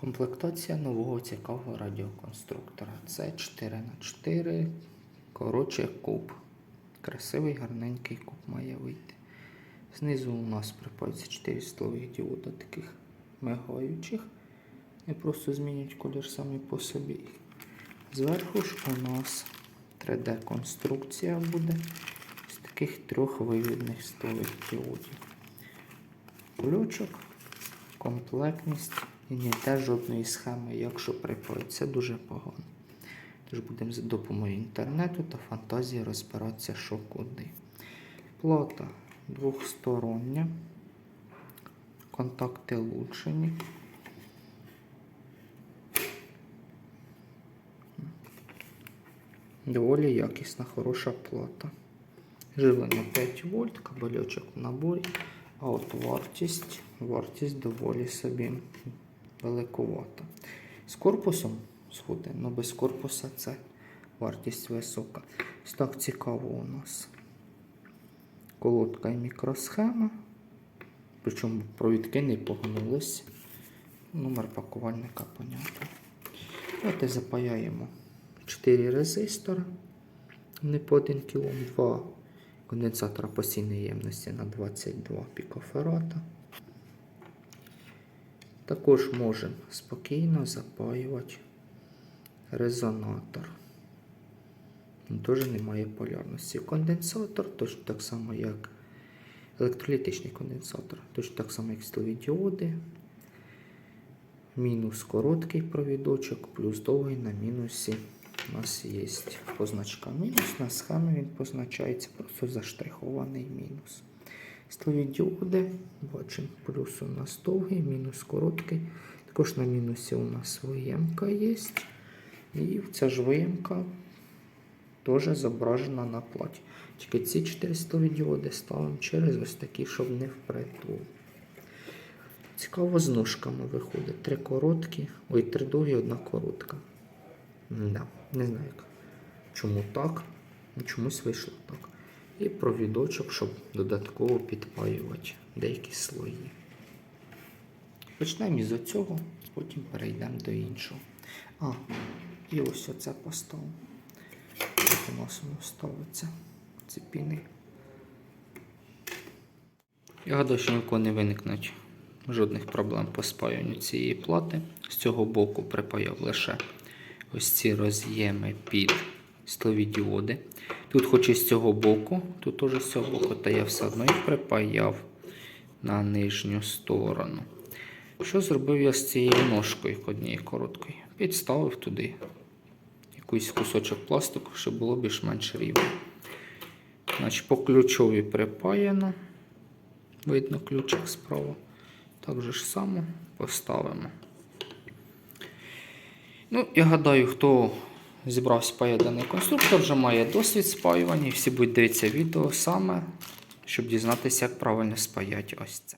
Комплектація нового цікавого радіоконструктора. Це 4х4. Коротше, куб. Красивий, гарненький куб має вийти. Знизу у нас припаються 4 столових діода таких мигаючих. І просто змінюють колір самі по собі. Зверху ж у нас 3D-конструкція буде з таких трьох вивідних столових діодів. Ключок, комплектність і ніде жодної схеми, якщо припають. Це дуже погано. Тож будемо за допомогою інтернету та фантазії розбиратися, що куди. Плата двохстороння. Контакти лучшені. Доволі якісна, хороша плата. Живлення 5 вольт, кабельочок в наборі. А от вартість, вартість доволі собі великувата. З корпусом сходить, але без корпуса це вартість висока. Так цікаво у нас. Колодка і мікросхема. Причому провідки не погнулись. Номер пакувальника понятно. Давайте запаяємо 4 резистора. Не по 1 кОм, 2 конденсатора постійної ємності на 22 пікофарада. Також можемо спокійно запаювати резонатор. Він теж не полярності. Конденсатор, точно так само, як електролітичний конденсатор, точно так само, як стові діоди. Мінус короткий провідочок, плюс довгий на мінусі. У нас є позначка мінус. На схемі він позначається просто заштрихований мінус. Діоди, бачимо, плюс у нас довгий, мінус короткий. Також на мінусі у нас виємка є. І ця ж виємка теж зображена на платі. Тільки ці 4 стові діоди ставимо через ось такі, щоб не впритул. Цікаво з ножками виходить. Три короткі, ой, три довгі, одна коротка. Да, не знаю як. Чому так? Чомусь вийшло так. І провідочок, щоб додатково підпаювати деякі слої. Почнемо із цього, потім перейдемо до іншого. А, і ось оце поставимо. Як у нас ставиться. Ці піни. Я гадаю, що нікого не виникнуть жодних проблем по спаянню цієї плати. З цього боку припаяв лише ось ці роз'єми під столові діоди. Тут, хоч і з цього боку, тут теж з цього боку, та я все одно їх припаяв на нижню сторону. Що зробив я з цією ножкою однією короткою? Підставив туди якийсь кусочок пластику, щоб було більш-менш рівно. Значить, по ключові припаяно. Видно ключик справа. Так же ж само поставимо. Ну, я гадаю, хто зібрав спаяти даний конструктор, вже має досвід спаювання. і Всі будуть дивитися відео саме, щоб дізнатися, як правильно спаяти ось це.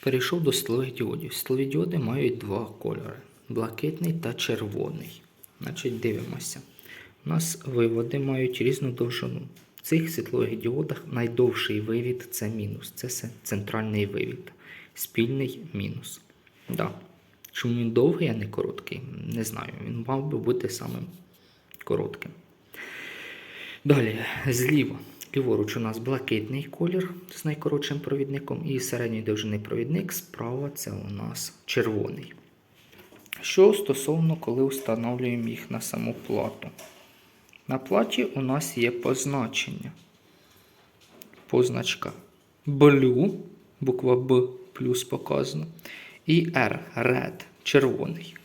Перейшов до стилових діодів. Стилові діоди мають два кольори: блакитний та червоний. Значить, дивимося. У нас виводи мають різну довжину. В цих світлових діодах найдовший вивід це мінус. Це центральний вивід. Спільний мінус. Да. Чому він довгий, а не короткий? Не знаю. Він мав би бути самим коротким. Далі, зліва. Ліворуч у нас блакитний колір з найкоротшим провідником і середньої довжини провідник. Справа це у нас червоний. Що стосовно, коли встановлюємо їх на саму плату. На платі у нас є позначення. Позначка Blue, буква Б плюс показано. І R, Red, червоний.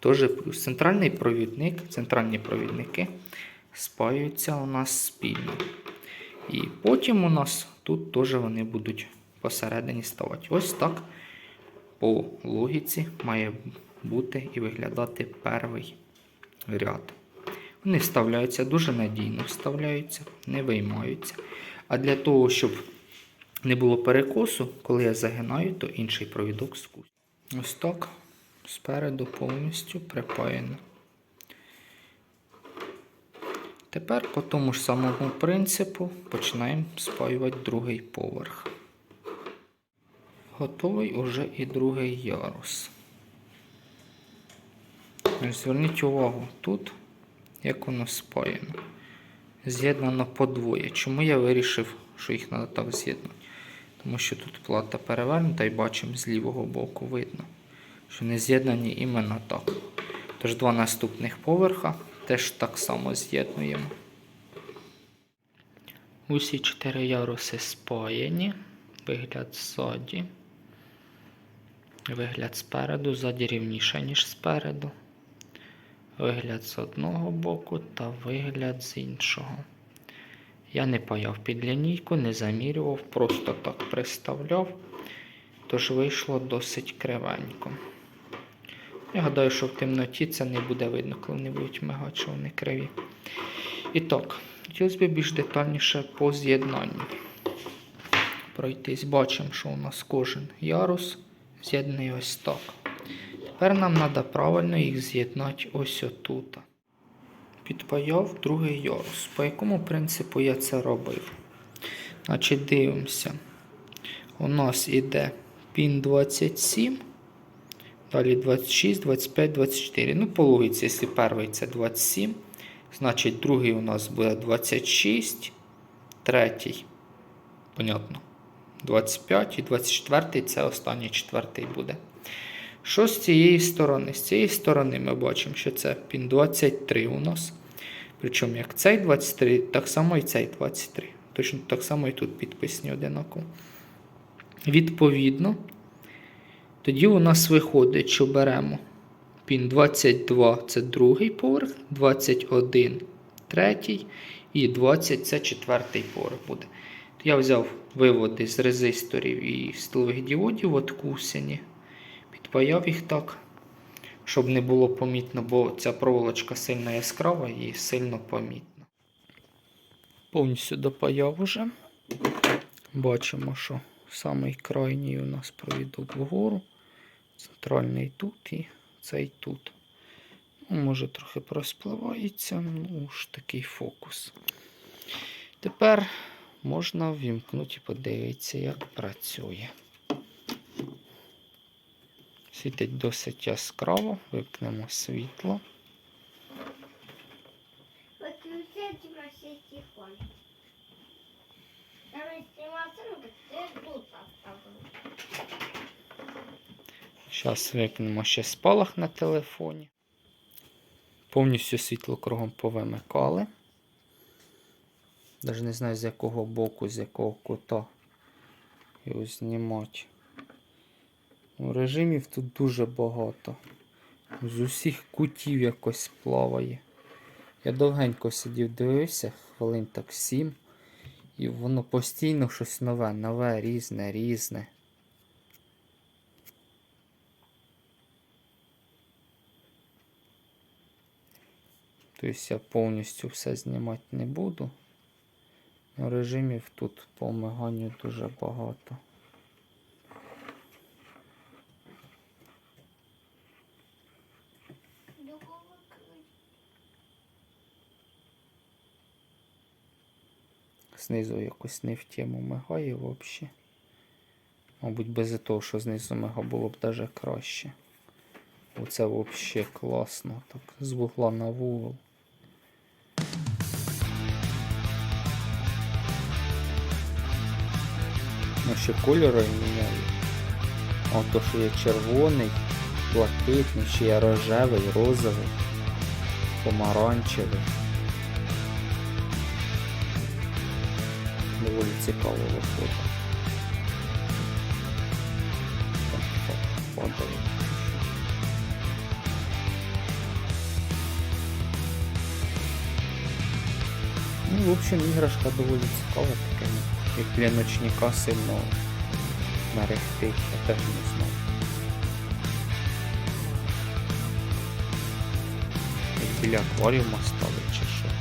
Теж плюс. Центральний провідник, центральні провідники спаються у нас спільно. І потім у нас тут теж вони будуть посередині ставати. Ось так по логіці має бути і виглядати перший ряд. Вони вставляються дуже надійно, вставляються, не виймаються. А для того, щоб не було перекосу, коли я загинаю, то інший провідок скус. Ось так спереду повністю припаяно. Тепер по тому ж самому принципу починаємо спаювати другий поверх. Готовий уже і другий ярус. Зверніть увагу тут, як воно спаяно. З'єднано подвоє. Чому я вирішив, що їх треба так з'єднати? Тому що тут плата перевернута і бачимо з лівого боку видно, що не з'єднані іменно так. Тож два наступних поверха теж так само з'єднуємо. Усі чотири яруси спаяні. Вигляд ззаді. Вигляд спереду, ззаді рівніше, ніж спереду. Вигляд з одного боку та вигляд з іншого. Я не паяв під лінійку, не замірював, просто так приставляв, тож вийшло досить кривенько. Я гадаю, що в темноті це не буде видно, коли вони будуть мигати, вони криві. І так, хотілося б більш детальніше по з'єднанню. Пройтись, бачимо, що у нас кожен ярус з'єднаний ось так. Тепер нам треба правильно їх з'єднати ось отут. Підпаяв другий ярус. По якому принципу я це робив? Значить, дивимося. У нас іде пін 27, далі 26, 25, 24. Ну, по логіці, якщо перший це 27, значить другий у нас буде 26, третій, понятно, 25 і 24 це останній четвертий буде. Що з цієї сторони? З цієї сторони ми бачимо, що це пін 23 у нас. Причому як цей 23, так само і цей 23. Точно так само і тут підписані одинаково. Відповідно, тоді у нас виходить, що беремо пін 22 це другий поверх, 21 третій і 20 це четвертий поверх буде. Я взяв виводи з резисторів і стилових діодів откусені. Підпаяв їх так, щоб не було помітно, бо ця проволочка сильно яскрава і сильно помітна. Повністю допаяв уже. Бачимо, що самий крайній у нас провідок вгору. Центральний тут і цей тут. Ну, може, трохи проспливається, ну ж такий фокус. Тепер можна ввімкнути і подивитися, як працює. Світить досить яскраво, випнемо світло. Зараз випнемо ще спалах на телефоні. Повністю світло кругом повимикали. Навіть не знаю з якого боку, з якого кута його знімати. Режимів тут дуже багато. З усіх кутів якось плаває. Я довгенько сидів, дивився, хвилин так сім. І воно постійно щось нове, нове, різне, різне. Тобто я повністю все знімати не буду. Режимів тут по омиганню дуже багато. Знизу якось не в тему мигає взагалі. Мабуть, без того, що знизу мига було б даже краще. Оце взагалі класно. Так, з вугла на вугол. Ну, ще кольори міняю. О, то, що є червоний, блакитний, ще є рожевий, розовий, помаранчевий. Доволі цікаво виходить. Так, так, падає. Ну, в общем, іграшка доволі цікава таке. Як для ночника сильно мерехтить, я теж не знаю. Біля акваріума ставить чи що.